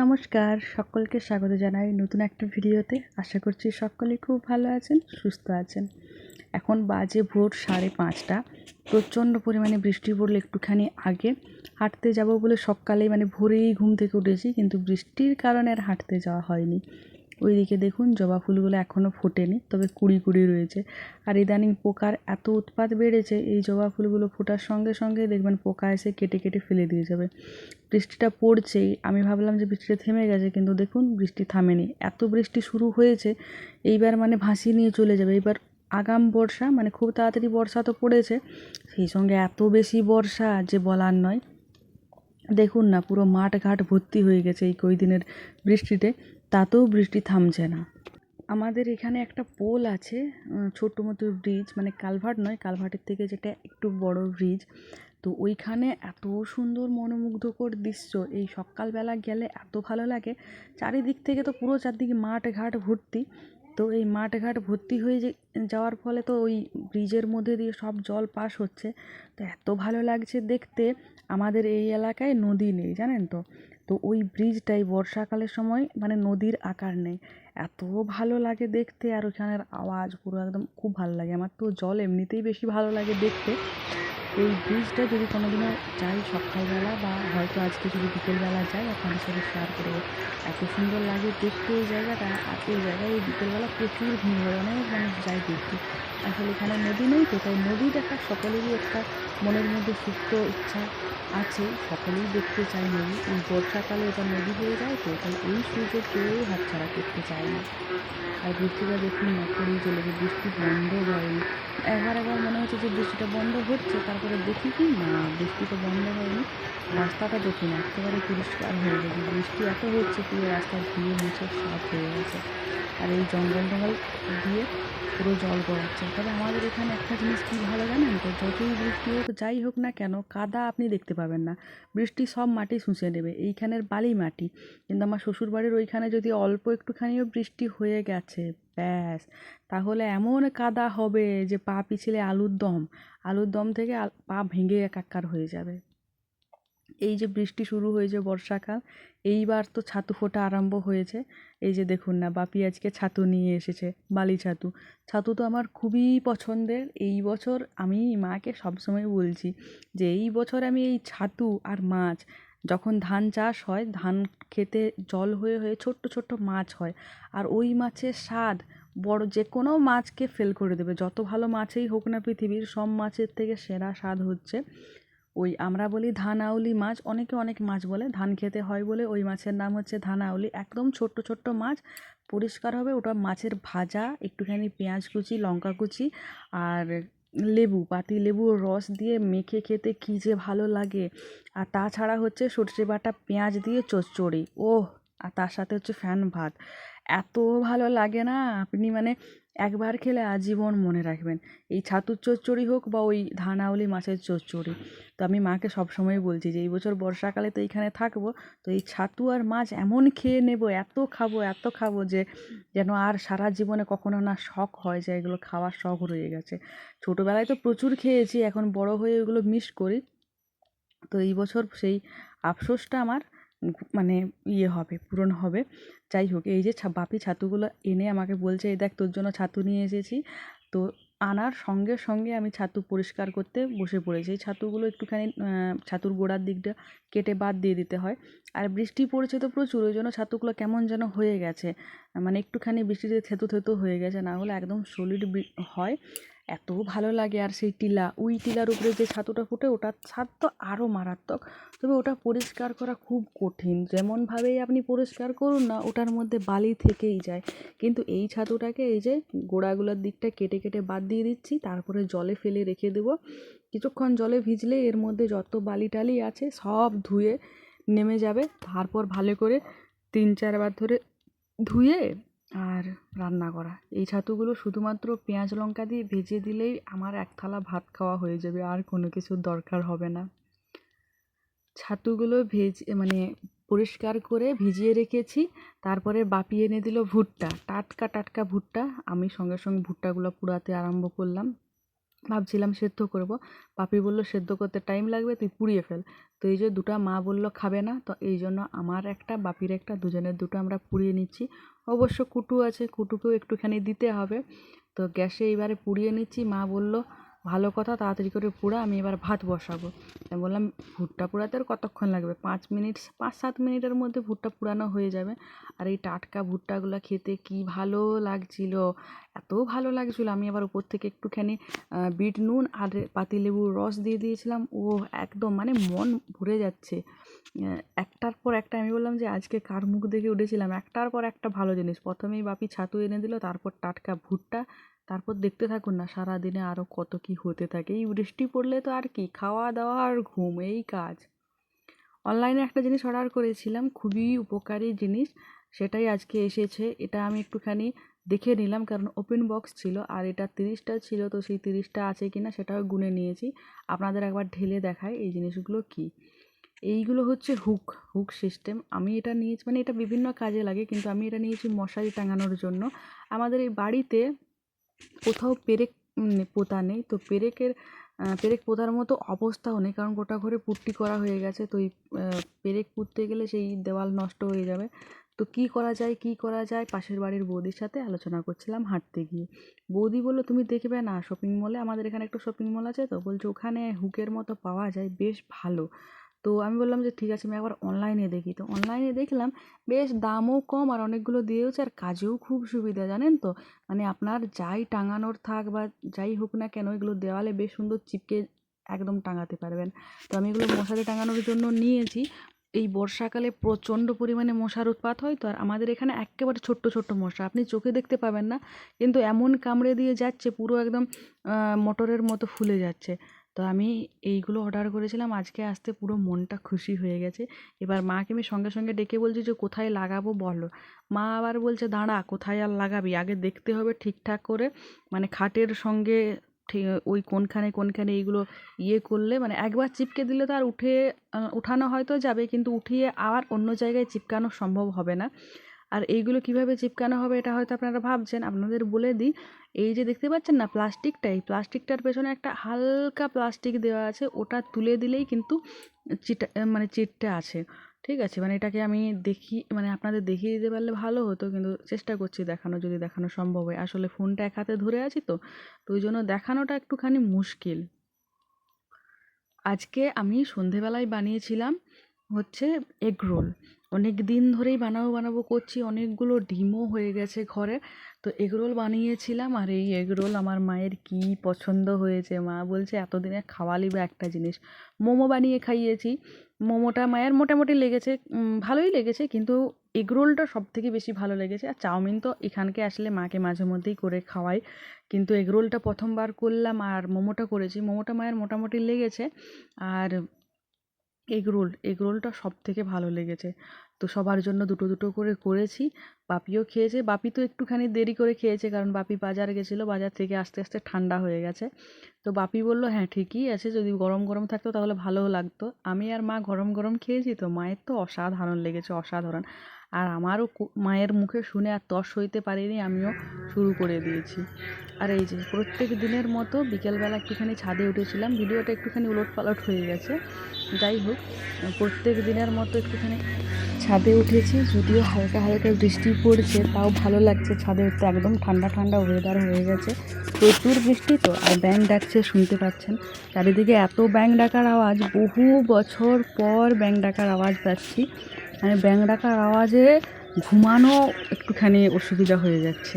নমস্কার, সকলকে স্বাগত জানাই নতুন একটা ভিডিওতে। আশা করছি সকলে খুব ভালো আছেন, সুস্থ আছেন। এখন বাজে ভোর সাড়ে পাঁচটা। প্রচণ্ড পরিমাণে বৃষ্টি পড়লে একটুখানি আগে হাঁটতে যাব বলে সকালেই মানে ভোরেই ঘুম থেকে উঠেছি, কিন্তু বৃষ্টির কারণে আর হাঁটতে যাওয়া হয়নি। ওইদিকে দেখুন জবা ফুলগুলো এখনও ফোটেনি, তবে কুড়ি কুড়ি রয়েছে। আর ইদানিং পোকার এত উৎপাত বেড়েছে, এই জবা ফুলগুলো ফোটার সঙ্গে সঙ্গে দেখবেন পোকা এসে কেটে কেটে ফেলে দিয়ে যাবে। বৃষ্টিটা পড়ছেই, আমি ভাবলাম যে বৃষ্টিটা থেমে গেছে, কিন্তু দেখুন বৃষ্টি থামেনি। এত বৃষ্টি শুরু হয়েছে, এইবার মানে ভাসিয়ে নিয়ে চলে যাবে। এইবার আগাম বর্ষা মানে খুব তাড়াতাড়ি বর্ষা তো পড়েছে, সেই সঙ্গে এত বেশি বর্ষা যে বলার নয়। দেখুন না, পুরো মাঠ ঘাট ভর্তি হয়ে গেছে এই কয়দিনের বৃষ্টিতে। তাতেও বৃষ্টি থামছে না। আমাদের এখানে একটা পোল আছে ছোট্ট মতো ব্রিজ মানে কালভার্ট নয়, কালভার্টের থেকে যেটা একটু বড় ব্রিজ তো ওইখানে এত সুন্দর মনোমুগ্ধকর দৃশ্য, এই সকালবেলা গেলে এত ভালো লাগে। চারিদিক থেকে তো পুরো চারদিকে মাঠ ঘাট ভর্তি। তো এই মাঠ ঘাট ভর্তি হয়ে যাওয়ার ফলে তো ওই ব্রিজের মধ্যে দিয়ে সব জল পাস হচ্ছে। তো এত ভালো লাগছে দেখতে। আমাদের এই এলাকায় নদী নেই, জানেন তো? তো ওই ব্রিজটাই বর্ষাকালের সময় মানে নদীর আকার নেয়। এত ভালো লাগে দেখতে আর ওখানের আওয়াজ পুরো একদম খুব ভালো লাগে। আমার তো জল এমনিতেই বেশি ভালো লাগে দেখতে। এই ব্রিজটা যদি কোনো দিনও যাই সকালবেলা বা হয়তো আজকে যদি বিকেলবেলা যাই, আপনাদের সাথে শেয়ার করব এত সুন্দর লাগে, দেখতে এই জায়গাটা আর এই জায়গায় এই বিকেলবেলা প্রচুর ভিড় হয়, অনেক মানুষ যায় দেখতে। আসলে এখানে নদী নেই তো, তাই নদী দেখার সকলেরই একটা মনের মধ্যে সুপ্ত ইচ্ছা আছে, সকলেই দেখতে চায় নদী। এই বর্ষাকালে এটা নদী হয়ে যায় তো, তাই এই সুযোগ কেউ হাতছাড়া করতে চায় না। আর বৃষ্টিটা দেখুন না করেই চলে যে বৃষ্টি বন্ধ হয়নি একবার একবার মনে হচ্ছে যে বৃষ্টিটা বন্ধ হচ্ছে তারপরে দেখি কি? না, বৃষ্টি তো বন্ধ হয়নি। রাস্তাটা দেখুন একেবারে পরিষ্কার হয়ে গেছে। বৃষ্টি এত হচ্ছে পুরো রাস্তা ধুয়ে মুছে সাফ হয়ে গেছে। আর এই জঙ্গল টঙ্গল দিয়ে পুরো জল গড়াচ্ছে। তবে আমাদের এখানে একটা জিনিস কী ভালো জানেন তো? যতই বৃষ্টি হোক, যাই হোক না কেন, কাদা আপনি দেখতে পাবেন না। বৃষ্টি সব মাটি শুষে নেবে। এইখানের বালি মাটি। কিন্তু আমার শ্বশুরবাড়ির ওইখানে যদি অল্প একটুখানিও বৃষ্টি হয়ে গেছে ব্যাস। তাহলে এমন কাদা হবে যে পা পিছলে আলুর দম আলুর দম থেকে পা ভেঙে একাকার হয়ে যাবে। এই যে বৃষ্টি শুরু হয়েছে বর্ষাকাল, এইবার তো ছাতু ফোটা আরম্ভ হয়েছে। এই যে দেখুন না, বাপি আজকে ছাতু নিয়ে এসেছে, বালি ছাতু। ছাতু তো আমার খুবই পছন্দের। এই বছর আমি মাকে সবসময় বলছি যে, এই বছর আমি এই ছাতু আর মাছ যখন ধান চাষ হয়, ধান খেতে জল হয়ে হয়ে ছোট্ট ছোট্ট মাছ হয় আর ওই মাছের স্বাদ বড় যে কোনো মাছকে ফেল করে দেবে। যত ভালো মাছেই হোক না পৃথিবীর, সব মাছের থেকে সেরা স্বাদ হচ্ছে ওই আমরা বলি ধান আউলি মাছ। অনেকে অনেক মাছ বলে, ধান খেতে হয় বলে ওই মাছের নাম হচ্ছে ধান আউলি একদম ছোট্ট ছোট্ট মাছ, পরিষ্কার হবে। ওটা মাছের ভাজা, একটুখানি পেঁয়াজ কুচি, লঙ্কা কুচি আর লেবু, পাতি লেবুর রস দিয়ে মেখে খেতে কী যে ভালো লাগে। আর তাছাড়া হচ্ছে সর্ষে বাটা, পেঁয়াজ দিয়ে চচ্চড়ি। ওহ, আর তার সাথে হচ্ছে ফ্যান ভাত। এত ভালো লাগে না? আপনি মানে একবার খেলে আজীবন মনে রাখবেন। এই ছাতুর চচ্চড়ি হোক বা ওই ধানাউলি মাছের চচ্চড়ি। তো আমি মাকে সবসময় বলছি যে, এই বছর বর্ষাকালে তো এইখানে থাকব, তো এই ছাতু আর মাছ এমন খেয়ে নেব, এত খাব এত খাব যে, যেন আর সারা জীবনে কখনো না শখ হয় যে, এগুলো খাওয়ার শখ রয়ে গেছে। ছোটোবেলায় তো প্রচুর খেয়েছি, এখন বড় হয়ে ওগুলো মিস করি। তো এই বছর সেই আফসোসটা আমার মানে ইয়ে হবে, পূরণ হবে। যাই হোক, এই যে বাপি ছাতুগুলো এনে আমাকে বলছে, এই দেখ, তোর জন্য ছাতু নিয়ে এসেছি। তো আনার সঙ্গে সঙ্গে আমি ছাতু পরিষ্কার করতে বসে পড়েছি। এই ছাতুগুলো একটুখানি ছাতুর গোড়ার দিকটা কেটে বাদ দিয়ে দিতে হয়। আর বৃষ্টি পড়েছে তো প্রচুর, ওই জন্য ছাতুগুলো কেমন যেন হয়ে গেছে। মানে একটুখানি বৃষ্টিতে থেতু থেতু হয়ে গেছে, না হলে একদম সলিড হয়। এত ভালো লাগে আর সেই টিলা। ওই টিলার উপরে যে ছাতুটা ফুটে, ওটার ছাদ তো আরও মারাত্মক। তবে ওটা পরিষ্কার করা খুব কঠিন। যেমনভাবেই আপনি পরিষ্কার করুন না, ওটার মধ্যে বালি থেকেই যায়। কিন্তু এই ছাতুটাকে এই যে গোড়াগুলোর দিকটা কেটে কেটে বাদ দিয়ে দিচ্ছি, তারপরে জলে ফেলে রেখে দেবো। কিছুক্ষণ জলে ভিজলে এর মধ্যে যত বালি টালি আছে সব ধুয়ে নেমে যাবে। তারপর ভালো করে তিন চারবার ধরে ধুয়ে আর রান্না করা। এই ছাতুগুলো শুধুমাত্র পেঁয়াজ লঙ্কা দিয়ে ভেজে দিলেই আমার এক থালা ভাত খাওয়া হয়ে যাবে, আর কোনো কিছুর দরকার হবে না। ছাতুগুলো ভেজে মানে পরিষ্কার করে ভিজিয়ে রেখেছি, তারপরে বাপি এনে দিল ভুট্টা। টাটকা টাটকা ভুট্টা। আমি সঙ্গে সঙ্গে ভুট্টাগুলো পুড়াতে আরম্ভ করলাম। ভাবছিলাম সেদ্ধ করব। পাপি বলল, সেদ্ধ করতে টাইম লাগবে, তুই পুড়িয়ে ফেল। তো এই যে দুটো মা বলল, খাবে না। তো এই জন্য আমার একটা, বাপির একটা, দুজনের দুটো আমরা পুড়িয়ে নিচ্ছি। অবশ্য কুটু আছে, কুটুকেও একটুখানি দিতে হবে। তো গ্যাসে এইবারে পুড়িয়ে নিচ্ছি। মা বলল ভালো কথা, তাড়াতাড়ি করে পুড়া আমি এবার ভাত বসাবো। আমি বললাম, ভুট্টা পোড়াতে আর কতক্ষণ লাগবে? পাঁচ মিনিট পাঁচ সাত মিনিটের মধ্যে ভুট্টা পুরানো হয়ে যাবে। আর এই টাটকা ভুট্টাগুলো খেতে কি ভালো লাগছিল? এত ভালো লাগছিল। আমি আবার উপর থেকে একটুখানি বিট নুন আর পাতিলেবুর রস দিয়ে দিয়েছিলাম। ও একদম মানে মন ভরে যাচ্ছে। একটার পর একটা, আমি বললাম যে, আজকে কার মুখ দেখে উঠেছিলাম? একটার পর একটা ভালো জিনিস। প্রথমেই বাপি ছাতু এনে দিল, তারপর টাটকা ভুট্টা তারপর দেখতে থাকুন না, সারাদিনে আরও কত কি হতে থাকে। এই বৃষ্টি পড়লে তো আর কি, খাওয়া দাওয়া আর ঘুম, এই কাজ। অনলাইনে একটা জিনিস অর্ডার করেছিলাম, খুবই উপকারী জিনিস, সেটাই আজকে এসেছে। এটা আমি একটুখানি দেখে নিলাম, কারণ ওপেন বক্স ছিল, আর এটা তিরিশটা ছিল, তো সেই তিরিশটা আছে কি না সেটাও গুনে নিয়েছি। আপনাদের একবার ঢেলে দেখায় এই জিনিসগুলো কি। এইগুলো হচ্ছে হুক হুক সিস্টেম আমি এটা নিয়েছি মানে এটা বিভিন্ন কাজে লাগে, কিন্তু আমি এটা নিয়েছি মশারি টাঙানোর জন্য। আমাদের এই বাড়িতে কোথাও পেরেক উম, পোতা নেই। তো পেরেকের পেরেক পোতার মতো অবস্থাও নেই কারণ গোটা ঘরে পুট্টি করা হয়ে গেছে। তো এই পেরেক পুঁততে গেলে সেই দেওয়াল নষ্ট হয়ে যাবে। তো কি করা যায় কি করা যায় পাশের বাড়ির বৌদির সাথে আলোচনা করছিলাম হাঁটতে গিয়ে। বৌদি বলল তুমি দেখবে না শপিং মলে আমাদের এখানে একটা শপিং মল আছে তো? বলছে ওখানে হুকের মতো পাওয়া যায় বেশ ভালো। তো আমি বললাম যে, ঠিক আছে, আমি একবার অনলাইনে দেখি। তো অনলাইনে দেখলাম, বেশ দামও কম আর অনেকগুলো দিয়েওছে আর কাজেও খুব সুবিধা, জানেন তো? মানে আপনার যাই টাঙানোর থাক বা যাই হোক না কেন, এগুলো দেওয়ালে বেশ সুন্দর চিপকে একদম টাঙাতে পারবেন। তো আমি এগুলো মশারি টাঙানোর জন্য নিয়েছি। এই বর্ষাকালে প্রচণ্ড পরিমাণে মশার উৎপাত হয় তো, আর আমাদের এখানে একেবারে ছোট্ট ছোট্ট মশা। আপনি চোখে দেখতে পাবেন না, কিন্তু এমন কামড়ে দিয়ে যাচ্ছে, পুরো একদম মটরের মতো ফুলে যাচ্ছে। তো আমি এইগুলো অর্ডার করেছিলাম। আজকে আসতে পুরো মনটা খুশি হয়ে গেছে। এবার মাকে আমি সঙ্গে সঙ্গে ডেকে বলছি যে, কোথায় লাগাবো বলো? মা আবার বলছে, দাঁড়া, কোথায় আর লাগাবি? আগে দেখতে হবে ঠিকঠাক করে। মানে খাটের সঙ্গে ওই কোনখানে কোনখানে এইগুলো ইয়ে করলে মানে একবার চিপকে দিলে তো আর উঠে উঠানো হয়তো যাবে, কিন্তু উঠিয়ে আবার অন্য জায়গায় চিপকানো সম্ভব হবে না। আর এইগুলো কীভাবে চিপকানো হবে এটা হয়তো আপনারা ভাবছেন। আপনাদের বলে দিই, এই যে দেখতে পাচ্ছেন না প্লাস্টিকটা এই প্লাস্টিকটার পেছনে একটা হালকা প্লাস্টিক দেওয়া আছে, ওটা তুলে দিলেই কিন্তু চিটা মানে চিটটা আছে। ঠিক আছে? মানে এটাকে আমি দেখি মানে আপনাদের দেখিয়ে দিতে পারলে ভালো হতো, কিন্তু চেষ্টা করছি দেখানো, যদি দেখানো সম্ভব হয়। আসলে ফোনটা এক হাতে ধরে আছি তো তো ওই জন্য দেখানোটা একটুখানি মুশকিল। আজকে আমি সন্ধেবেলায় বানিয়েছিলাম হচ্ছে এগ রোল অনেক দিন ধরেই বানাবো বানাবো করছি, অনেকগুলো ডিমও হয়ে গেছে ঘরে। তো এগ রোল বানিয়েছিলাম আর এই এগ রোল আমার মায়ের কি পছন্দ হয়েছে মা বলছে, এতদিনে খাওয়ালি বা একটা জিনিস। মোমো বানিয়ে খাইয়েছি। মোমোটা মায়ের মোটামুটি লেগেছে ভালোই লেগেছে কিন্তু এগ রোলটা সব থেকে বেশি ভালো লেগেছে। আর চাউমিন তো এখানকে আসলে মাকে মাঝে মধ্যেই করে খাওয়াই। কিন্তু এগ রোলটা প্রথমবার করলাম আর মোমোটা করেছি। মোমোটা মায়ের মোটামুটি লেগেছে। আর এগ এগরোলটা সবথেকে সব থেকে ভালো লেগেছে। তো সবার জন্য দুটো দুটো করে করেছি। বাপিও খেয়েছে। বাপি তো একটুখানি দেরি করে খেয়েছে কারণ বাপি বাজার গেছিল। বাজার থেকে আস্তে আস্তে ঠান্ডা হয়ে গেছে। তো বাপি বলল হ্যাঁ ঠিকই আছে। যদি গরম গরম থাকতো তাহলে ভালোও লাগতো। আমি আর মা গরম গরম খেয়েছি তো মায়ের তো অসাধারণ লেগেছে, অসাধারণ। আর আমারও মায়ের মুখে শুনে আর তস হইতে পারিনি, আমিও শুরু করে দিয়েছি। আর এই যে প্রত্যেক দিনের মতো বিকেলবেলা একটুখানি ছাদে উঠেছিলাম। ভিডিওটা একটুখানি উলট পালট হয়ে গেছে। যাই হোক, প্রত্যেক দিনের মতো একটুখানি ছাদে উঠেছি, যদিও হালকা হালকা বৃষ্টি পড়ছে, তাও ভালো লাগছে ছাদে উঠতে। একদম ঠান্ডা ঠান্ডা ওয়েদার হয়ে গেছে। প্রচুর বৃষ্টি তো, আর ব্যাঙ ডাকছে, শুনতে পাচ্ছেন। চারিদিকে এত ব্যাঙ ডাকার আওয়াজ, বহু বছর পর ব্যাঙ ডাকার আওয়াজ পাচ্ছি। মানে ব্যাঙ ডাকার আওয়াজে ঘুমানো একটুখানি অসুবিধা হয়ে যাচ্ছে।